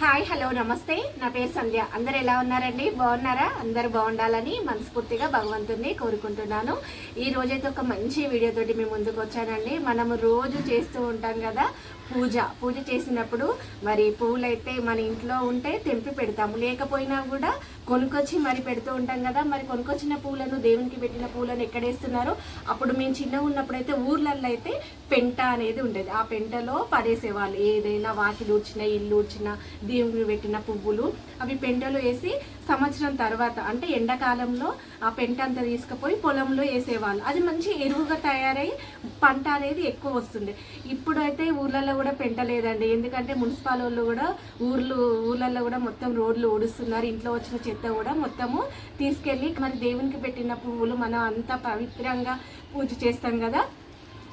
Hi hello నమస్తే. నా పేరు సంధ్య. అందరు ఎలా ఉన్నారండి? బాగున్నారా? అందరు బాగుండాలని మనస్ఫూర్తిగా భగవంతుని కోరుకుంటున్నాను. ఈ రోజైతే ఒక మంచి వీడియోతోటి మేము ముందుకు వచ్చానండి. మనము రోజు చేస్తూ ఉంటాం కదా పూజ. పూజ చేసినప్పుడు మరి పువ్వులైతే మన ఇంట్లో ఉంటే తెంపి పెడతాము. లేకపోయినా కూడా కొనుక్కొచ్చి మరి పెడుతూ ఉంటాం కదా. మరి కొనుక్కొచ్చిన పూలను దేవునికి పెట్టిన పూలను ఎక్కడేస్తున్నారు అప్పుడు మేము చిన్నగా ఉన్నప్పుడైతే ఊర్లలో అయితే పెంట అనేది ఉండేది. ఆ పెంటలో పడేసేవాళ్ళు. ఏదైనా వాకిలు ఊడ్చిన ఇల్లు ఊడ్చిన దేవునికి పెట్టిన పువ్వులు అవి పెంటలో వేసి సంవత్సరం తర్వాత అంటే ఎండాకాలంలో ఆ పెంట అంతా తీసుకుపోయి పొలంలో వేసేవాళ్ళు. అది మంచి ఎరువుగా తయారై పంట అనేది ఎక్కువ వస్తుంది. ఇప్పుడైతే ఊర్లలో కూడా పెంట లేదండి. ఎందుకంటే మున్సిపాల్ వాళ్ళు కూడా ఊర్లు ఊర్లలో కూడా మొత్తం రోడ్లు ఊడుస్తున్నారు. ఇంట్లో వచ్చిన చెత్త కూడా మొత్తము తీసుకెళ్ళి మరి దేవునికి పెట్టిన పువ్వులు మనం అంతా పవిత్రంగా పూజ చేస్తాం కదా.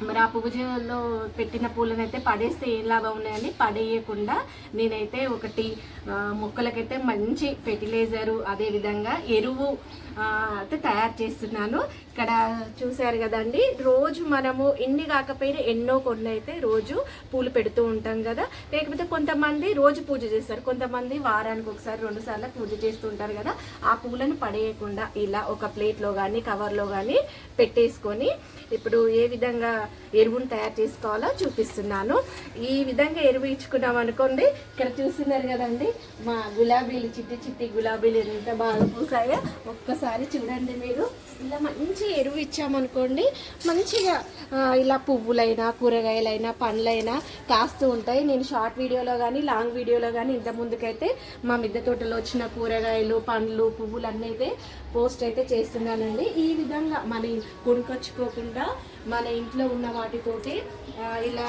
మరి ఆ పూజలో పెట్టిన పూలను అయితే పడేస్తే ఏం లాభం ఉన్నాయని పడేయకుండా నేనైతే ఒకటి మొక్కలకైతే మంచి ఫెర్టిలైజరు అదేవిధంగా ఎరువు అయితే తయారు చేస్తున్నాను. ఇక్కడ చూశారు కదండి రోజు మనము ఎన్ని కాకపోయినా ఎన్నో కొన్ని అయితే రోజు పూలు పెడుతూ ఉంటాం కదా. లేకపోతే కొంతమంది రోజు పూజ చేస్తారు కొంతమంది వారానికి ఒకసారి రెండు సార్లు పూజ చేస్తూ ఉంటారు కదా. ఆ పూలను పడేయకుండా ఇలా ఒక ప్లేట్లో కానీ కవర్లో కానీ పెట్టేసుకొని ఇప్పుడు ఏ విధంగా ఎరువును తయారు చేసుకోవాలో చూపిస్తున్నాను. ఈ విధంగా ఎరువు ఇచ్చుకున్నాం అనుకోండి ఇక్కడ చూస్తున్నారు కదండి మా గులాబీలు చిట్టి చిట్టి గులాబీలు ఎంత బాగా పూసాయో ఒక్కసారి చూడండి మీరు. ఇలా మంచి ఎరువు ఇచ్చామనుకోండి మంచిగా ఇలా పువ్వులైనా కూరగాయలైనా పండ్లైనా కాస్తూ ఉంటాయి. నేను షార్ట్ వీడియోలో కానీ లాంగ్ వీడియోలో కానీ ఇంత ముందుకైతే మా మిద్దె తోటలో వచ్చిన కూరగాయలు పండ్లు పువ్వులు అన్నీ అయితే పోస్ట్ అయితే చేస్తున్నానండి. ఈ విధంగా మన కొనుకొచ్చుకోకుండా మన ఇంట్లో ఉన్న వాటితోటి ఇలా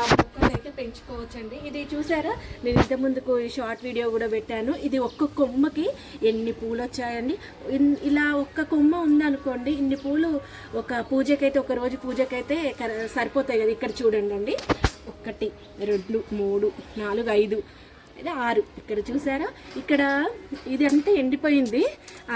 పెంచుకోవచ్చండి. ఇది చూసారా? నేను ఇంత ముందుకు షార్ట్ వీడియో కూడా పెట్టాను. ఇది ఒక్క కొమ్మకి ఎన్ని పూలు వచ్చాయండి ఇన్- ఇలా ఒక్క కొమ్మ ఉందనుకోండి ఇన్ని పూలు ఒక పూజకైతే ఒక రోజు పూజకైతే సరిపోతాయి కదా ఇక్కడ చూడండి అండి ఒకటి రెండు మూడు నాలుగు ఐదు ఇది ఆరు. ఇక్కడ చూసారా? ఇక్కడ ఇది అంతా ఎండిపోయింది.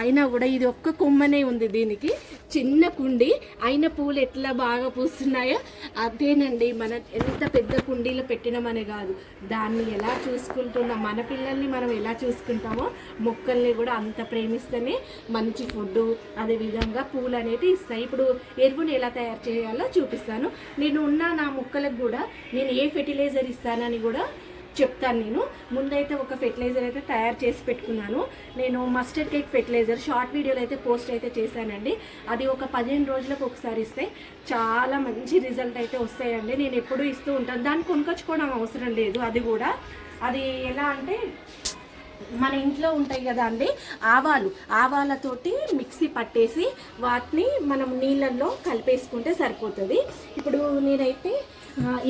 అయినా కూడా ఇది ఒక్క కొమ్మనే ఉంది దీనికి. చిన్న కుండి. అయిన పూలు ఎట్లా బాగా పూస్తున్నాయో అదేనండి. మన ఎంత పెద్ద కుండీలో పెట్టినామనే కాదు. దాన్ని ఎలా చూసుకుంటున్నాం మన పిల్లల్ని మనం ఎలా చూసుకుంటామో మొక్కల్ని కూడా అంత ప్రేమిస్తేనే మంచి ఫుడ్ అదేవిధంగా పూలు అనేవి ఇస్తాయి. ఇప్పుడు ఎరువుని ఎలా తయారు చేయాలో చూపిస్తాను. నేను ఉన్న నా మొక్కలకు కూడా నేను ఏ ఫెర్టిలైజర్ ఇస్తానని కూడా చెప్తాను నేను. ముందైతే ఒక ఫెర్టిలైజర్ అయితే తయారు చేసి పెట్టుకున్నాను. నేను మస్టర్డ్ కేక్ ఫెర్టిలైజర్ షార్ట్ వీడియోలో అయితే పోస్ట్ అయితే చేశానండి. అది ఒక పదిహేను రోజులకు ఒకసారి ఇస్తే చాలా మంచి రిజల్ట్ అయితే వస్తాయండి. నేను ఎప్పుడూ ఇస్తూ ఉంటాను. దాన్ని కొనుకొచ్చుకోవడం అవసరం లేదు అది కూడా. అది ఎలా అంటే మన ఇంట్లో ఉంటాయి కదా అండి ఆవాలు. ఆవాలతోటి మిక్సీ పట్టేసి వాటిని మనం నీళ్ళల్లో కలిపేసుకుంటే సరిపోతుంది. ఇప్పుడు నేనైతే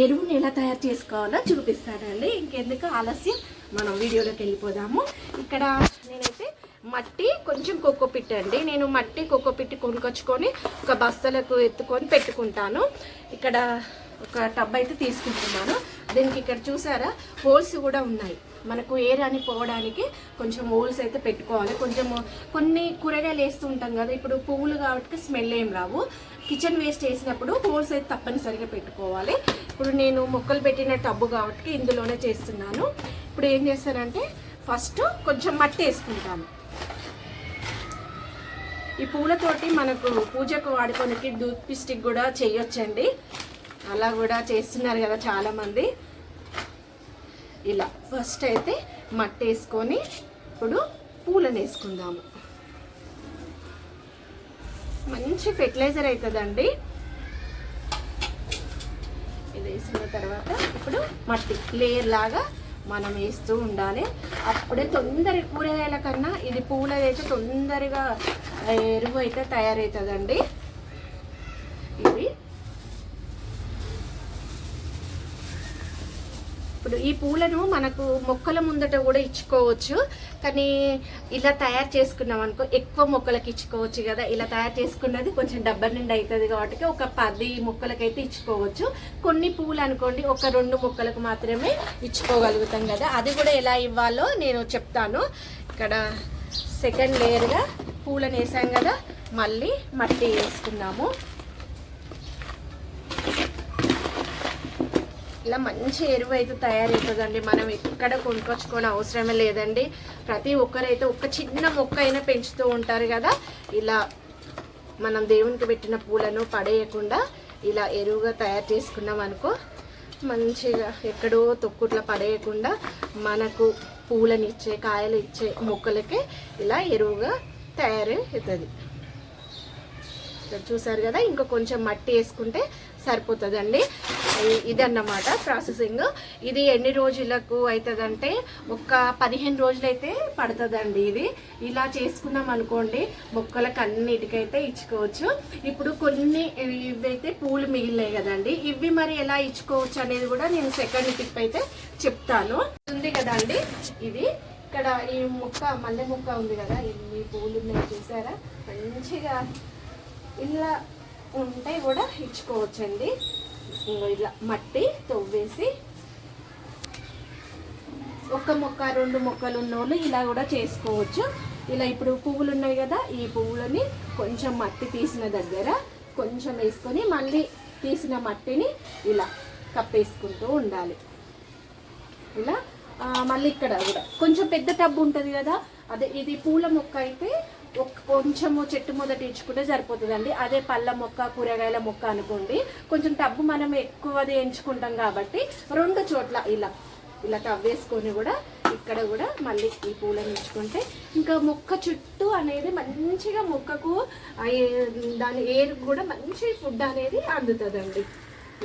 ఎరువుని ఎలా తయారు చేసుకోవాలో చూపిస్తానండి. ఇంకెందుకు ఆలస్యం? మనం వీడియోలోకి వెళ్ళిపోదాము. ఇక్కడ నేనైతే మట్టి కొంచెం కోకోపిట్ అండి. నేను మట్టి కోకోపిట్ కొనుకొచ్చుకొని ఒక బస్తలకు ఎత్తుకొని పెట్టుకుంటాను. ఇక్కడ ఒక టబ్ అయితే తీసుకుంటున్నాను. దీనికి ఇక్కడ చూసారా? హోల్స్ కూడా ఉన్నాయి. మనకు ఎయిర్ అని పోవడానికి కొంచెం హోల్స్ అయితే పెట్టుకోవాలి. కొంచెం కొన్ని కూరగాయలు వేస్తూ ఉంటాం కదా ఇప్పుడు పువ్వులు కాబట్టి స్మెల్ ఏం రావు. కిచెన్ వేస్ట్ చేసినప్పుడు హోల్స్ అయితే తప్పనిసరిగా పెట్టుకోవాలి. ఇప్పుడు నేను మొక్కలు పెట్టిన టబ్బు కాబట్టి ఇందులోనే చేస్తున్నాను. ఇప్పుడు ఏం చేస్తానంటే ఫస్ట్ కొంచెం మట్టి వేసుకుంటాను. ఈ పూలతోటి మనకు పూజకు వాడుకోనికి దూత్ స్టిక్ కూడా చేయొచ్చండి. అలా కూడా చేస్తున్నారు కదా చాలామంది. ఇలా. ఫస్ట్ అయితే మట్టి వేసుకొని ఇప్పుడు పూలను వేసుకుందాము మంచి ఫెర్టిలైజర్ అవుతుందండి ఇది వేసిన తర్వాత ఇప్పుడు మట్టి లేయర్ లాగా మనం వేస్తూ ఉండాలి. అప్పుడే తొందర కూరగాయల కన్నా ఇది పూలదైతే తొందరగా ఎరువు అయితే తయారవుతుందండి ఇది ఇప్పుడు ఈ పూలను మనకు మొక్కల ముందట కూడా ఇచ్చుకోవచ్చు. కానీ ఇలా తయారు చేసుకున్నాం అనుకో ఎక్కువ మొక్కలకి ఇచ్చుకోవచ్చు కదా. ఇలా తయారు చేసుకున్నది కొంచెం డబ్బా నిండి అవుతుంది కాబట్టి ఒక పది మొక్కలకైతే ఇచ్చుకోవచ్చు. కొన్ని పూలు అనుకోండి ఒక రెండు మొక్కలకు మాత్రమే ఇచ్చుకోగలుగుతాం కదా. అది కూడా ఎలా ఇవ్వాలో నేను చెప్తాను. ఇక్కడ సెకండ్ లేయర్గా పూలను వేసాం కదా. మళ్ళీ మట్టి వేసుకున్నాము ఇలా మంచి ఎరువు అయితే తయారవుతుందండి. మనం ఎక్కడ కొనుక్కొచ్చుకోని అవసరమే లేదండి. ప్రతి ఒక్కరైతే ఒక చిన్న మొక్క అయినా పెంచుతూ ఉంటారు కదా. ఇలా మనం దేవునికి పెట్టిన పూలను పడేయకుండా ఇలా ఎరువుగా తయారు చేసుకున్నాం అనుకో మంచిగా ఎక్కడో తొక్కుట్లా పడేయకుండా మనకు పూలను ఇచ్చే కాయలు ఇచ్చే మొక్కలకే ఇలా ఎరువుగా తయారవుతుంది. చూసారు కదా? ఇంకా కొంచెం మట్టి వేసుకుంటే సరిపోతుందండి. ఇదన్నమాట ప్రాసెసింగ్. ఇది ఎన్ని రోజులకు అవుతుందంటే ఒక పదిహేను రోజులైతే పడుతుందండి ఇది. ఇలా చేసుకున్నాం అనుకోండి మొక్కలకు అన్నిటికైతే ఇచ్చుకోవచ్చు. ఇప్పుడు కొన్ని ఇవైతే పూలు మిగిలినాయి కదండి. ఇవి మరి ఎలా ఇచ్చుకోవచ్చు అనేది కూడా నేను సెకండ్ టిప్ అయితే చెప్తాను. ఉంది కదండి ఇది. ఇక్కడ ఈ మొక్క మల్లె మొక్క ఉంది కదా ఇన్ని పూలు ఉన్నాయి చూసారా? మంచిగా ఇలా ఉంటే కూడా ఇచ్చుకోవచ్చండి. ఇలా మట్టి తవ్వేసి ఒక మొక్క రెండు మొక్కలు ఉన్నోళ్ళు ఇలా కూడా చేసుకోవచ్చు. ఇలా ఇప్పుడు పువ్వులు ఉన్నాయి కదా ఈ పువ్వులని కొంచెం మట్టి తీసిన దగ్గర కొంచెం వేసుకొని మళ్ళీ తీసిన మట్టిని ఇలా కప్పేసుకుంటూ ఉండాలి. ఇలా మళ్ళీ ఇక్కడ కూడా. కొంచెం పెద్ద టబ్బు ఉంటుంది కదా అదే ఇది పూల మొక్క అయితే కొంచెము చెట్టు మొదటి ఇచ్చుకుంటే సరిపోతుందండి. అదే పళ్ళ మొక్క కూరగాయల మొక్క అనుకోండి. కొంచెం టబ్బు మనం ఎక్కువది ఎంచుకుంటాం కాబట్టి రెండు చోట్ల ఇలా ఇలా తవ్వేసుకొని కూడా ఇక్కడ కూడా మళ్ళీ ఈ పూలను ఇచ్చుకుంటే ఇంకా మొక్క చుట్టూ అనేది మంచిగా మొక్కకు దాని ఏరు కూడా మంచి ఫుడ్ అనేది అందుతుందండి.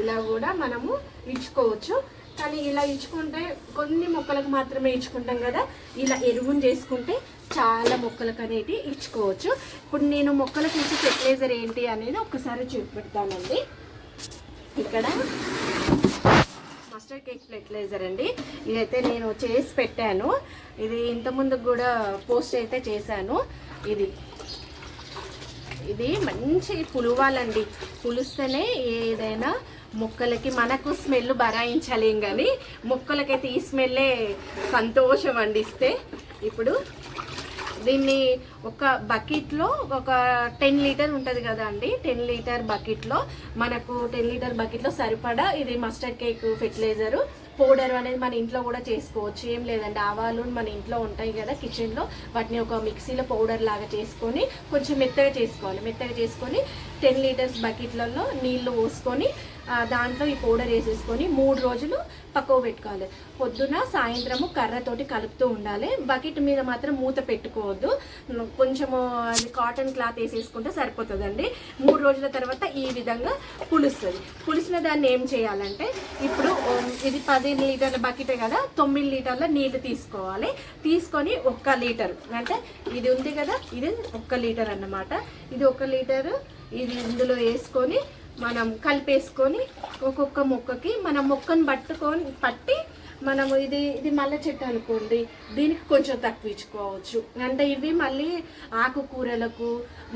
ఇలా కూడా మనము ఇచ్చుకోవచ్చు. కానీ ఇలా ఇచ్చుకుంటే కొన్ని మొక్కలకు మాత్రమే ఇచ్చుకుంటాం కదా. ఇలా ఎరువును చేసుకుంటే చాలా మొక్కలకు అనేది ఇచ్చుకోవచ్చు. ఇప్పుడు నేను మొక్కలకు ఇచ్చే ఫెర్టిలైజర్ ఏంటి అనేది ఒక్కసారి చూపెడతానండి. ఇక్కడ మస్టర్డ్ కేక్ ఫెర్టిలైజర్ అండి. ఇదైతే నేను చేసి పెట్టాను. ఇది ఇంతకుముందు కూడా పోస్ట్ అయితే చేశాను. ఇది ఇది మంచి పులువాలండి. పులుస్తేనే ఏదైనా మొక్కలకి మనకు స్మెల్ బరాయించలేం కానీ మొక్కలకైతే ఈ స్మెల్లే సంతోషం అండిస్తే ఇప్పుడు దీన్ని ఒక బకెట్లో ఒక టెన్ లీటర్ ఉంటుంది కదా అండి టెన్ లీటర్ బకెట్లో మనకు టెన్ లీటర్ బకెట్లో సరిపడా ఇది మస్టర్డ్ కేక్ ఫెర్టిలైజరు పౌడర్ అనేది మన ఇంట్లో కూడా చేసుకోవచ్చు. ఏం లేదండి ఆవాలు మన ఇంట్లో ఉంటాయి కదా కిచెన్లో వాటిని ఒక మిక్సీలో పౌడర్ లాగా చేసుకొని కొంచెం మెత్తగా చేసుకోవాలి. మెత్తగా చేసుకొని టెన్ లీటర్స్ బకెట్లలో నీళ్ళు పోసుకొని దాంట్లో ఈ పౌడర్ వేసేసుకొని మూడు రోజులు పక్కకు పెట్టుకోవాలి. పొద్దున సాయంత్రము కర్రతోటి కలుపుతూ ఉండాలి. బకెట్ మీద మాత్రం మూత పెట్టుకోవద్దు. కొంచెము అది కాటన్ క్లాత్ వేసేసుకుంటే సరిపోతుందండి. మూడు రోజుల తర్వాత ఈ విధంగా పులుస్తుంది. పులిసిన దాన్ని ఏం చేయాలంటే ఇప్పుడు ఇది పది లీటర్ల బకెటే కదా తొమ్మిది లీటర్ల నీళ్ళు తీసుకోవాలి. తీసుకొని ఒక్క లీటర్ అంటే ఇది ఉంది కదా ఇది ఒక్క లీటర్ అన్నమాట. ఇది ఒక లీటరు ఇది ఇందులో వేసుకొని మనం కలిపేసుకొని ఒక్కొక్క మొక్కకి మనం మొక్కను పట్టుకొని పట్టి మనము ఇది ఇది మల్లె చెట్టు అనుకోండి దీనికి కొంచెం తక్కువ ఇచ్చుకోవచ్చు. అంటే ఇవి మళ్ళీ ఆకుకూరలకు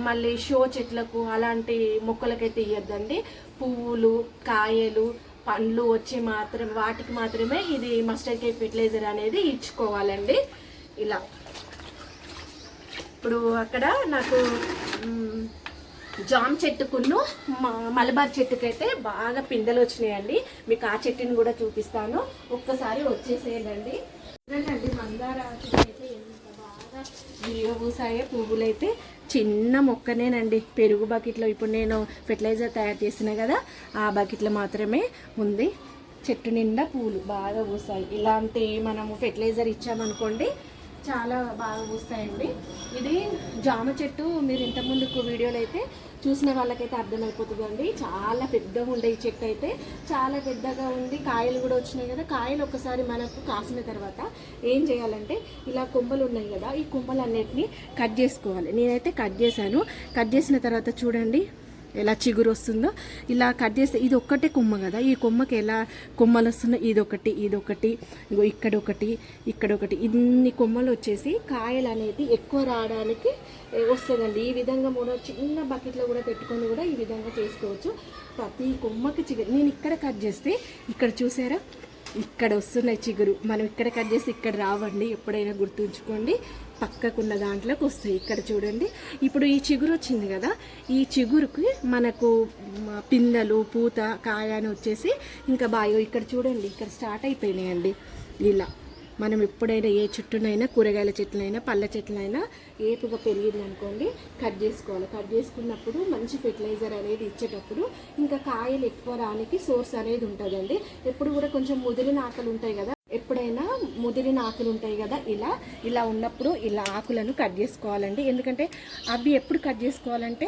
మళ్ళీ షో చెట్లకు అలాంటి మొక్కలకైతే ఇవ్వద్దండి పువ్వులు కాయలు పండ్లు వచ్చి మాత్రం వాటికి మాత్రమే ఇది మస్టర్డ్ కేక్ ఫెర్టిలైజర్ అనేది ఇచ్చుకోవాలండి. ఇలా. ఇప్పుడు అక్కడ నాకు జామ్ చెట్టుకును మ- మలబార్ చెట్టుకైతే బాగా పిందెలు వచ్చినాయండి. మీకు ఆ చెట్టుని కూడా చూపిస్తాను. ఒక్కసారి వచ్చేసేయండి చూడండి మందార చెట్టు అయితే ఎంత బాగా విరగబూసాయో పువ్వులు అయితే చిన్న మొక్కనేనండి. పెరుగు బకెట్లో ఇప్పుడు నేను ఫెర్టిలైజర్ తయారు చేసిన కదా ఆ బకెట్లో మాత్రమే ఉంది. చెట్టు నిండా పూలు బాగా పూసాయి. ఇలాంటి మనము ఫెర్టిలైజర్ ఇచ్చామనుకోండి చాలా బాగా పూస్తాయండి. ఇది జామ చెట్టు మీరు ఇంతకుముందుకు వీడియోలు అయితే చూసిన వాళ్ళకైతే అర్థమైపోతుందండి చాలా పెద్దగా ఉండే ఈ చెట్టు అయితే. చాలా పెద్దగా ఉంది. కాయలు కూడా వచ్చినాయి కదా. కాయలు ఒకసారి మనకు కాసిన తర్వాత ఏం చేయాలంటే ఇలా కొమ్మలు ఉన్నాయి కదా ఈ కొమ్మలన్నిటిని కట్ చేసుకోవాలి. నేనైతే కట్ చేశాను. కట్ చేసిన తర్వాత చూడండి. ఎలా చిగురు వస్తుందో ఇలా కట్ చేస్తే ఇది ఒక్కటే కొమ్మ కదా. ఈ కొమ్మకి ఎలా కొమ్మలు వస్తుందో ఇదొకటి ఇదొకటి ఇగో ఇక్కడ ఒకటి ఇక్కడ ఒకటి. ఇన్ని కొమ్మలు వచ్చేసి కాయలు అనేది ఎక్కువ రావడానికి వస్తుందండి. ఈ విధంగా మూడో చిన్న బకెట్లో కూడా పెట్టుకొని కూడా ఈ విధంగా చేసుకోవచ్చు. ప్రతి కొమ్మకి చిగురు. నేను ఇక్కడ కట్ చేస్తే ఇక్కడ చూసారా? ఇక్కడ వస్తున్నాయి చిగురు. మనం ఇక్కడ కట్ చేసి ఇక్కడ రావండి. ఎప్పుడైనా గుర్తుంచుకోండి. పక్కకున్న దాంట్లోకి వస్తాయి. ఇక్కడ చూడండి. ఇప్పుడు ఈ చిగురు వచ్చింది కదా. ఈ చిగురుకి మనకు మ, పిందెలు పూత కాయ అని వచ్చేసి ఇంకా బాయో ఇక్కడ చూడండి. ఇక్కడ స్టార్ట్ అయిపోయినాయండి. ఇలా మనం ఎప్పుడైనా ఏ చెట్టునైనా కూరగాయల చెట్లనైనా పళ్ళ చెట్లనైనా ఏపుగా పెరిగింది అనుకోండి కట్ చేసుకోవాలి. కట్ చేసుకున్నప్పుడు మంచి ఫెర్టిలైజర్ అనేది ఇచ్చేటప్పుడు ఇంకా కాయలు ఎక్కువ రానికి సోర్స్ అనేది ఉంటుందండి. ఎప్పుడు కూడా కొంచెం ముదిరిన ఆకలు ఉంటాయి కదా ఎప్పుడైనా ముదిరిన ఆకులు ఉంటాయి కదా ఇలా ఇలా ఉన్నప్పుడు ఇలా ఆకులను కట్ చేసుకోవాలండి. ఎందుకంటే అవి ఎప్పుడు కట్ చేసుకోవాలంటే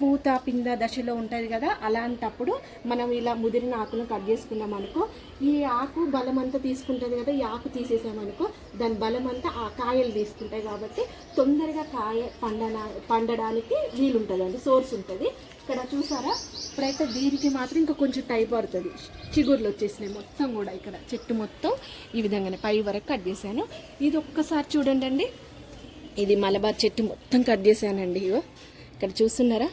పూత పింద దశలో ఉంటుంది కదా అలాంటప్పుడు మనం ఇలా ముదిరిన ఆకులను కట్ చేసుకున్నాం అనుకో ఈ ఆకు బలం అంతా తీసుకుంటుంది కదా ఈ ఆకు తీసేసామనుకో దాని బలం అంతా ఆ కాయలు తీసుకుంటాయి కాబట్టి తొందరగా కాయ పండనా పండడానికి వీలుంటుందండి సోర్స్ ఉంటుంది. ఇక్కడ చూసారా? ఇప్పుడైతే దీనికి మాత్రం ఇంకా కొంచెం టై పడుతుంది. చిగుర్లు వచ్చేసినాయి మొత్తం కూడా ఇక్కడ. చెట్టు మొత్తం ఈ విధంగానే పై వరకు కట్ చేశాను. ఇది ఒక్కసారి చూడండి అండి ఇది మలబార్ చెట్టు మొత్తం కట్ చేశానండి ఇగో. ఇక్కడ చూస్తున్నారా?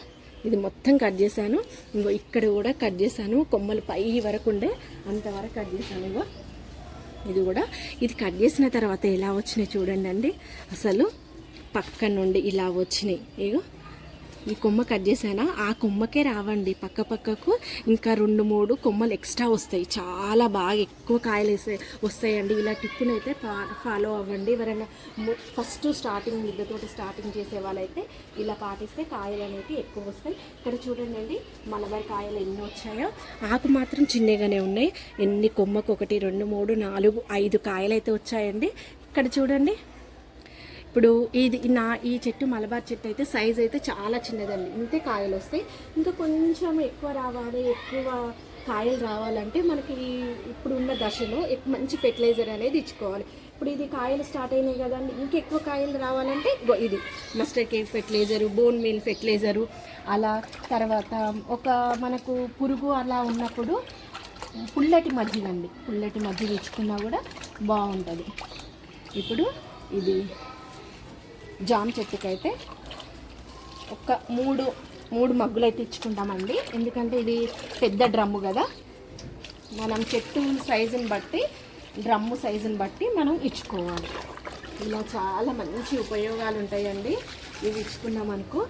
ఇది మొత్తం కట్ చేశాను. ఇంకో ఇక్కడ కూడా కట్ చేశాను. కొమ్మలు పై వరకు ఉండే అంతవరకు కట్ చేశాను ఇగో. ఇది కూడా. ఇది కట్ చేసిన తర్వాత ఎలా వచ్చినాయి చూడండి అండి అసలు పక్క నుండి ఇలా వచ్చినాయి. ఇగో. ఈ కొమ్మ కట్ చేసానా ఆ కొమ్మకే రావండి. పక్క పక్కకు ఇంకా రెండు మూడు కొమ్మలు ఎక్స్ట్రా వస్తాయి. చాలా బాగా ఎక్కువ కాయలు వేసే వస్తాయండి. ఇలా టిప్పును అయితే ఫాలో అవ్వండి. ఎవరైనా ఫస్ట్ స్టార్టింగ్ మిద్దతోటి స్టార్టింగ్ చేసే వాళ్ళైతే ఇలా పాటిస్తే కాయలు అనేవి ఎక్కువ వస్తాయి. ఇక్కడ చూడండి అండి మలబార్ కాయలు ఎన్ని వచ్చాయో. ఆకు మాత్రం చిన్నగానే ఉన్నాయి. ఎన్ని కొమ్మకు ఒకటి రెండు మూడు నాలుగు ఐదు కాయలు అయితే వచ్చాయండి. ఇక్కడ చూడండి. ఇప్పుడు ఇది నా ఈ చెట్టు మలబార్ చెట్టు అయితే సైజ్ అయితే చాలా చిన్నదండి. ఇంతే కాయలు వస్తాయి. ఇంకా కొంచెం ఎక్కువ రావాలి ఎక్కువ కాయలు రావాలంటే మనకి ఇప్పుడున్న దశలో మంచి ఫెర్టిలైజర్ అనేది ఇచ్చుకోవాలి. ఇప్పుడు ఇది కాయలు స్టార్ట్ అయినాయి కదండి. ఇంకెక్కువ కాయలు రావాలంటే ఇది. Mustard cake fertiliser bone meal fertiliser అలా తర్వాత ఒక మనకు పురుగు అలా ఉన్నప్పుడు పుల్లటి మజ్జిగ అండి పుల్లటి మజ్జిగ ఇచ్చుకున్నా కూడా బాగుంటుంది. ఇప్పుడు ఇది జామ చెట్టుకైతే ఒక మూడు మూడు మగ్గులు అయితే ఇచ్చుకుంటామండి. ఎందుకంటే ఇది పెద్ద డ్రమ్ము కదా. మనం చెట్టు సైజుని బట్టి డ్రమ్ము సైజుని బట్టి మనం ఇచ్చుకోవాలి. ఇలా చాలా మంచి ఉపయోగాలు ఉంటాయండి. ఇవి ఇచ్చుకున్నాం అనుకో.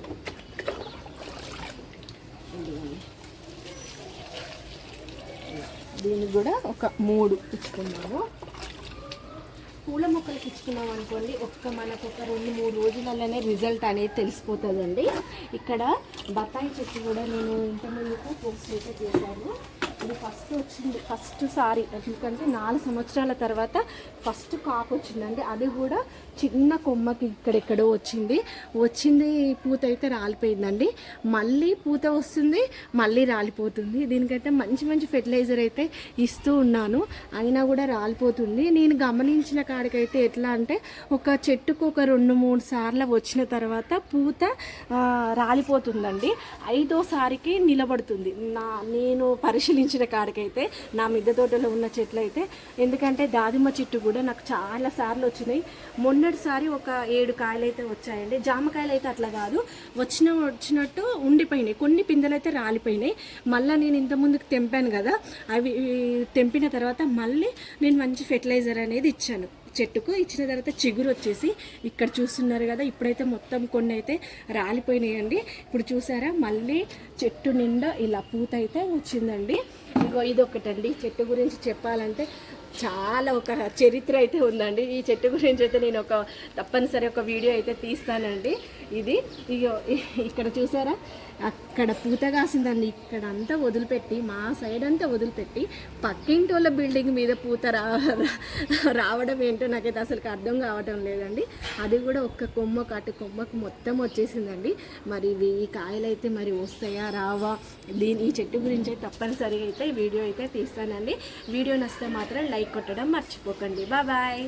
దీనికి కూడా ఒక మూడు ఇచ్చుకున్నాము. పూల మొక్కలకి ఇచ్చుకున్నాం అనుకోండి ఒక్క మనకు ఒక రెండు మూడు రోజులలోనే రిజల్ట్ అనేది తెలిసిపోతుందండి. ఇక్కడ బత్తాయి చెట్టు కూడా నేను ఇంతకుముందుకు పోస్ట్ అయితే చేశాను. ఇది ఫస్ట్ వచ్చింది. First sorry. ఎందుకంటే నాలుగు సంవత్సరాల తర్వాత ఫస్ట్ కాపు వచ్చిందండి. అది కూడా చిన్న కొమ్మకి ఇక్కడెక్కడో వచ్చింది. వచ్చింది పూత అయితే రాలిపోయిందండి. మళ్ళీ పూత వస్తుంది మళ్ళీ రాలిపోతుంది. దీనికైతే మంచి మంచి ఫెర్టిలైజర్ అయితే ఇస్తూ ఉన్నాను. అయినా కూడా రాలిపోతుంది. నేను గమనించిన కాడికైతే ఎట్లా అంటే ఒక చెట్టుకు ఒక రెండు మూడు సార్లు వచ్చిన తర్వాత పూత రాలిపోతుందండి. ఐదోసారికి నిలబడుతుంది. నా నేను పరిశీలించిన కాడికైతే నా మిద్దె తోటలో ఉన్న చెట్లు అయితే ఎందుకంటే దాదిమ్మ చెట్టు కూడా నాకు చాలా సార్లు వచ్చినాయి. మొన్నటిసారి ఒక ఏడు కాయలు అయితే వచ్చాయండి. జామకాయలు అయితే అట్లా కాదు వచ్చిన వచ్చినట్టు ఉండిపోయినాయి. కొన్ని పిందెలు అయితే రాలిపోయినాయి. మళ్ళీ నేను ఇంత ముందుకు తెంపాను కదా అవి తెంపిన తర్వాత మళ్ళీ నేను మంచి ఫెర్టిలైజర్ అనేది ఇచ్చాను. చెట్టుకు ఇచ్చిన తర్వాత చిగురు వచ్చేసి ఇక్కడ చూస్తున్నారు కదా ఇప్పుడైతే మొత్తం కొన్ని అయితే రాలిపోయినాయండి. ఇప్పుడు చూసారా మళ్ళీ చెట్టు నిండా ఇలా పూత అయితే వచ్చిందండి. ఇగో ఇది ఒకటండి చెట్టు గురించి చెప్పాలంటే చాలా ఒక చరిత్ర అయితే ఉందండి. ఈ చెట్టు గురించి అయితే నేను ఒక తప్పనిసరి ఒక వీడియో అయితే తీస్తానండి. ఇది. ఇగో ఇక్కడ చూసారా? అక్కడ పూత కాసిందండి. ఇక్కడ అంతా వదిలిపెట్టి మా సైడ్ అంతా వదిలిపెట్టి పక్కింటి వాళ్ళ బిల్డింగ్ మీద పూత రా రావడం ఏంటో నాకైతే అసలు అర్థం కావటం లేదండి. అది కూడా ఒక్క కొమ్మకు అటు కొమ్మకు మొత్తం వచ్చేసిందండి. మరి ఇవి ఈ కాయలు అయితే మరి వస్తాయా రావా? దీని ఈ చెట్టు గురించి అయితే తప్పనిసరిగా అయితే వీడియో అయితే తీస్తానండి. వీడియో నచ్చితే మాత్రం లైక్ కొట్టడం మర్చిపోకండి. బాయ్.